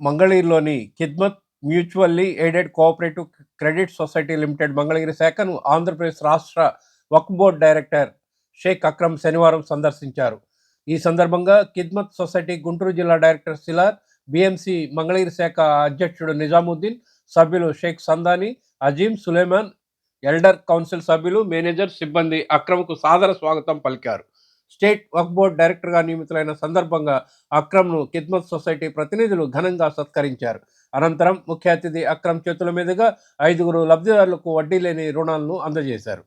మంగళగిరిలోని Khidmat mutually aided cooperative credit society limited Mangalagiri శాఖను ఆంధ్రప్రదేశ్ రాష్ట్ర వక్ఫ్ బోర్డ్ డైరెక్టర్ షేక్ అక్రమ్ శనివారం సందర్శించారు. ఈ సందర్భంగా కిద్మత్ సొసైటీ గుంటూరు జిల్లా డైరెక్టర్ సిలార్ బిఎంసి మంగళగిరి శాఖ అధ్యక్షుడు నిజాముద్దీన్ సభ్యులు షేక్ సందాని అజీం సులేమాన్ ఎల్డర్ కౌన్సిల్ సభ్యులు మేనేజర్ సిబ్బంది అక్రమ్కు సాదర స్వాగతం పలికారు. స్టేట్ వక్ఫ్ బోర్డ్ డైరెక్టర్గా నియమితులైన సందర్భంగా అక్రమ్ను ఖిద్మత్ సొసైటీ ప్రతినిధులు ఘనంగా సత్కరించారు. అనంతరం ముఖ్య అతిథి అక్రమ్ చేతుల మీదుగా ఐదుగురు లబ్ధిదారులకు వడ్డీ లేని రుణాలను అందజేశారు.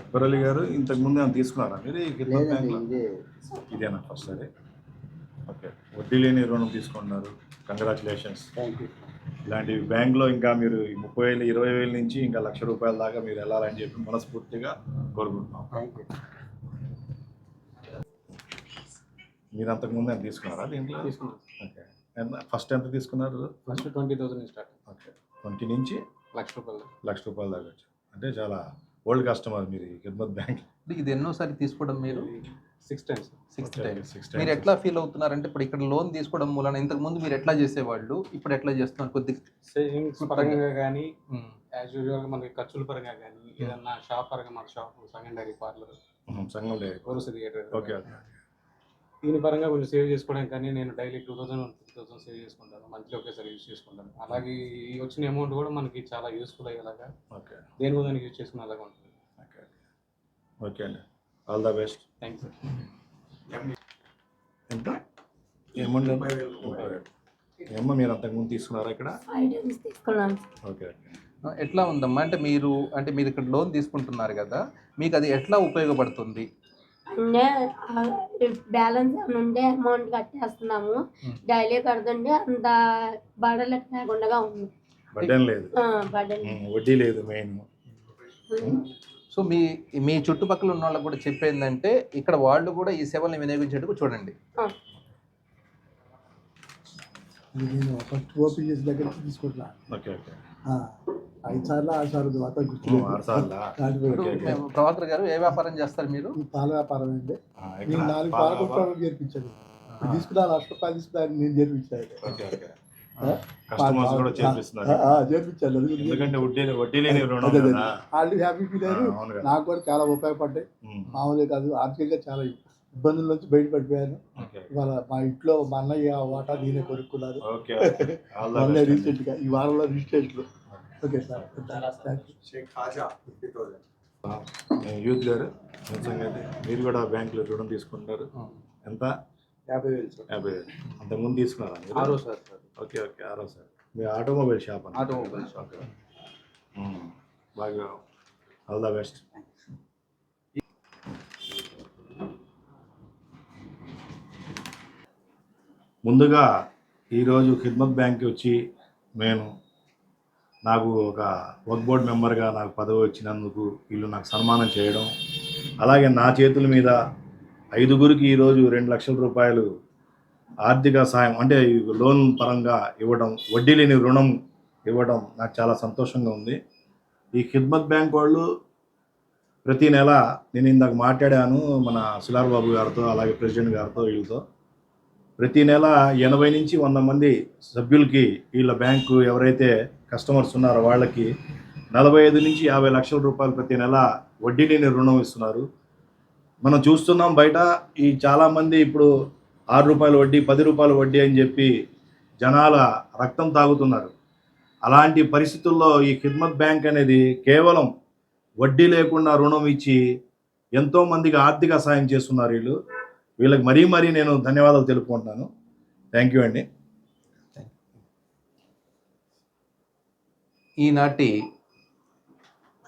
అక్బర్ అలీ గారు ఇంతకు ముందు ఏమైనా తీసుకున్నారా మీరు ఇదేనా ఫస్ట్ అదే? ఓకే. వడ్డీ లేని రుణం తీసుకున్నారు కంగ్రాచులేషన్స్ థ్యాంక్ యూ ఇలాంటి బ్యాంక్లో ఇంకా మీరు ఈ ముప్పై వేలు ఇరవై వేల నుంచి ఇంకా లక్ష రూపాయల దాకా మీరు వెళ్ళాలని చెప్పి మనస్ఫూర్తిగా కోరుకుంటున్నాం. మీరు అంతకుముందు ఎంత తీసుకున్నారా దీంట్లో? ఓకే. ఎంత ఫస్ట్ ఎంత తీసుకున్నారు? First twenty thousand start okay. Twenty నుంచి లక్ష రూపాయలు లక్ష రూపాయల దాకా అంటే చాలా ఓల్డ్ కస్టమర్ మీరు ఈ ఖిద్మత్ బ్యాంక్. ఇది ఎన్నోసారి తీసుకోవడం మీరు? సిక్స్ టైమ్స్ సిక్స్త్ టైం మీరు. ఎట్లా ఫీల్ అవుతున్నారంటే ఇప్పుడు ఇక్కడ లోన్ తీసుకోవడం మూలన ఇంతకు ముందు మీరు ఎట్లా చేసేవాళ్ళు? ఇప్పుడు ఎట్లా చేస్తున్నారు కొద్దిగా? సేవింగ్స్ పరంగా కానీ యాజ్ యూజువల్గా మనకి ఖర్చుల పరంగా కానీ ఏదన్నా షాప్ పరంగా మన షాప్ సెకండరీ పార్లర్ ఉహు, సంఘం లేదు. కోర్స్ థియేటర్ ఓకే దీని పరంగా కొంచెం సేవ్ చేసుకోవడానికి కానీ నేను daily two thousand three thousand save చేసుకుంటాను. మంత్లీ ఒకేసారి యూజ్ చేసుకుంటాను. అలాగే ఈ వచ్చిన అమౌంట్ కూడా మనకి చాలా యూస్ఫుల్ అయ్యేలాగా ఓకే. దేని కూడా దానికి యూజ్ చేసుకునేలాగా ఉంటుంది. ఓకే. ఓకే అండి. All the best thank you ఎంత? ఏమండి? ఏమో మీరు అంతకుముందు తీసుకున్నారా ఇక్కడ? ఓకే ఎట్లా ఉందమ్మా? అంటే మీరు అంటే మీరు ఇక్కడ లోన్ తీసుకుంటున్నారు కదా మీకు అది ఎట్లా ఉపయోగపడుతుంది? అంటే బ్యాలెన్స్ ఉంటే అమౌంట్ కట్టేస్తున్నాము. డైలీ కడుతుంటే అంత బడలకు లేకుండా ఉంది. బడ్డెన్ లేదు. వడ్డీ లేదు మెయిన్. సో మీ మీ చుట్టుపక్కల ఉన్న వాళ్ళకి కూడా చెప్పేందంటే ఇక్కడ వాళ్ళు కూడా ఈ సేవల్ని వినియోగించేందుకు చూడండి. ఫస్ట్ ఓపెన్ చేసి దగ్గర ఓకే ఓకే. ఆ, ఐదు సార్లు ఆరు సార్లు తర్వాత ప్రభాకర్ గారు ఏ వ్యాపారం చేస్తారు మీరు? పాల వ్యాపారం అండి. నేను నాలుగు పాల కుటుంబాలు చేర్పించాను. తీసుకున్నా లక్ష రూపాయలు తీసుకున్నా నేను చేర్పించాను. Okay okay. ఆ? కస్టమర్స్ కూడా చేర్పిస్తున్నారు. అది ఎందుకంటే వడ్డీ వడ్డీ లేని రుణం వాళ్ళు హ్యాపీ ఫీల్ అయ్యారు. నాకు కూడా చాలా ఉపయోగపడ్డాయి. మామూలుగా కాదు ఆర్థికంగా చాలా ఇబ్బందుల నుంచి బయటపడిపోయాను. ఇవాళ మా ఇంట్లో మా అన్నయ్య వాటా నేనే ద మొన్న. రీసెంట్గా ఈ వారంలో రిజిస్ట్రేషన్ ఓకే. సార్. యూత్ గారు సంగతి మీరు కూడా బ్యాంకులో రుణం తీసుకుంటారు ఎంత? యాభై వేలు సార్. యాభై వేలు. అంతకుముందు తీసుకున్నారా మీరు? ఆరో సార్ సార్. ఓకే ఓకే ఆరో సార్. మీ automobile shop automobile shop. Okay. మ్మ్. బాగా ఆల్ ద బెస్ట్. ముందుగా ఈరోజు ఖిద్మత్ బ్యాంక్కి వచ్చి నేను నాకు ఒక వర్క్ బోర్డ్ మెంబర్గా నాకు పదవి వచ్చినందుకు వీళ్ళు నాకు సన్మానం చేయడం అలాగే నా చేతుల మీద ఐదుగురికి ఈరోజు రెండు లక్షల రూపాయలు ఆర్థిక సాయం అంటే లోన్ పరంగా ఇవ్వడం వడ్డీ లేని రుణం ఇవ్వడం నాకు చాలా సంతోషంగా ఉంది. ఈ ఖిద్మత్ బ్యాంక్ వాళ్ళు ప్రతి నెల నేను ఇందాక మాట్లాడాను మన సులార్ బాబు గారితో అలాగే ప్రెసిడెంట్ గారితో వీళ్ళతో. ప్రతి నెల ఎనభై నుంచి వంద మంది సభ్యులకి వీళ్ళ బ్యాంకు ఎవరైతే కస్టమర్స్ ఉన్నారో వాళ్ళకి నలభై ఐదు నుంచి యాభై లక్షల రూపాయలు ప్రతి నెల వడ్డీ లేని రుణం ఇస్తున్నారు. మనం చూస్తున్నాం బయట ఈ చాలామంది ఇప్పుడు ఆరు రూపాయల వడ్డీ పది రూపాయల వడ్డీ అని చెప్పి జనాల రక్తం తాగుతున్నారు. అలాంటి పరిస్థితుల్లో ఈ ఖిద్మత్ బ్యాంక్ అనేది కేవలం వడ్డీ లేకుండా రుణం ఇచ్చి ఎంతోమందికి ఆర్థిక సాయం చేస్తున్నారు వీళ్ళు. వీళ్ళకి మరీ మరీ నేను ధన్యవాదాలు తెలుపుకుంటున్నాను. థ్యాంక్ యూ అండి. ఈనాటి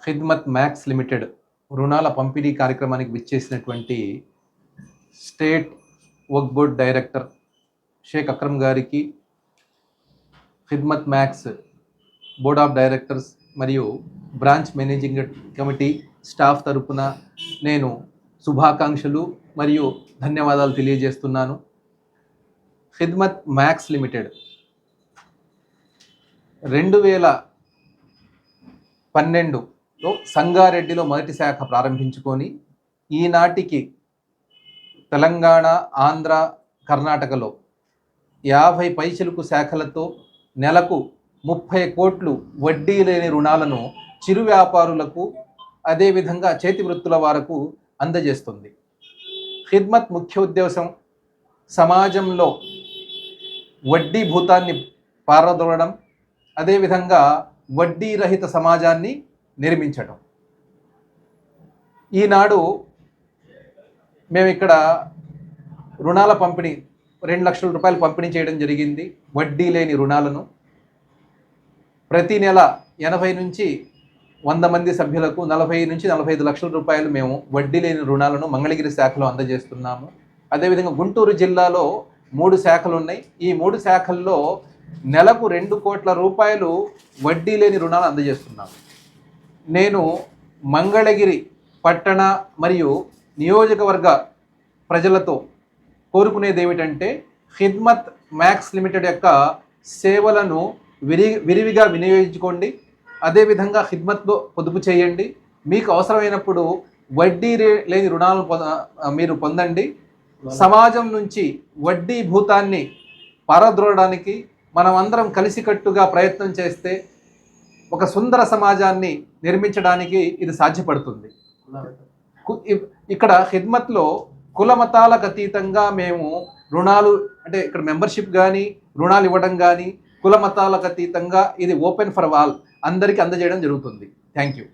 ఖిద్మత్ మ్యాక్స్ లిమిటెడ్ రుణాల పంపిణీ కార్యక్రమానికి విచ్చేసినటువంటి స్టేట్ వర్క్ బోర్డ్ డైరెక్టర్ షేక్ అక్రమ్ గారికి Khidmat MACS board of directors మరియు బ్రాంచ్ మేనేజింగ్ కమిటీ స్టాఫ్ తరపున నేను శుభాకాంక్షలు మరియు ధన్యవాదాలు తెలియజేస్తున్నాను. ఖిద్మత్ మ్యాక్స్ లిమిటెడ్ రెండు వేల పన్నెండు లో సంగారెడ్డిలో మొదటి శాఖ ప్రారంభించుకొని ఈనాటికి తెలంగాణ ఆంధ్ర కర్ణాటకలో యాభై పైసలకు శాఖలతో నెలకు ముప్పై కోట్లు వడ్డీ లేని రుణాలను చిరు వ్యాపారులకు అదేవిధంగా చేతి వృత్తుల వారకు అందజేస్తుంది. ఖిద్మత్ ముఖ్య ఉద్దేశం సమాజంలో వడ్డీ భూతాన్ని పారదోలడం అదేవిధంగా వడ్డీ రహిత సమాజాన్ని నిర్మించటం. ఈనాడు మేము ఇక్కడ రుణాల పంపిణీ రెండు లక్షల రూపాయలు పంపిణీ చేయడం జరిగింది. వడ్డీ లేని రుణాలను. ప్రతి నెల ఎనభై నుంచి వంద మంది సభ్యులకు నలభై నుంచి నలభై ఐదు లక్షల రూపాయలు మేము వడ్డీ లేని రుణాలను మంగళగిరి శాఖలో అందజేస్తున్నాము. అదేవిధంగా గుంటూరు జిల్లాలో మూడు శాఖలు ఉన్నాయి. ఈ మూడు శాఖల్లో నెలకు రెండు కోట్ల రూపాయలు వడ్డీ లేని రుణాలు అందజేస్తున్నాము. నేను మంగళగిరి పట్టణ మరియు నియోజకవర్గ ప్రజలతో కోరుకునేది ఏమిటంటే ఖిద్మత్ మ్యాక్స్ లిమిటెడ్ యొక్క సేవలను విరి విరివిగా వినియోగించుకోండి. అదేవిధంగా ఖిద్మత్లో పొదుపు చేయండి. మీకు అవసరమైనప్పుడు వడ్డీ రే- లేని రుణాలను మీరు పొందండి. సమాజం నుంచి వడ్డీ భూతాన్ని పారద్రోడడానికి మనం అందరం కలిసికట్టుగా ప్రయత్నం చేస్తే ఒక సుందర సమాజాన్ని నిర్మించడానికి ఇది సాధ్యపడుతుంది. కు- ఇ- ఇక్కడ ఖిద్మత్లో కుల మతాలకు అతీతంగా మేము రుణాలు అంటే ఇక్కడ మెంబర్షిప్ కానీ రుణాలు ఇవ్వడం కానీ కుల మతాలకు అతీతంగా ఇది ఓపెన్ ఫర్ ఆల్. అందరికీ అందజేయడం జరుగుతుంది. Thank you.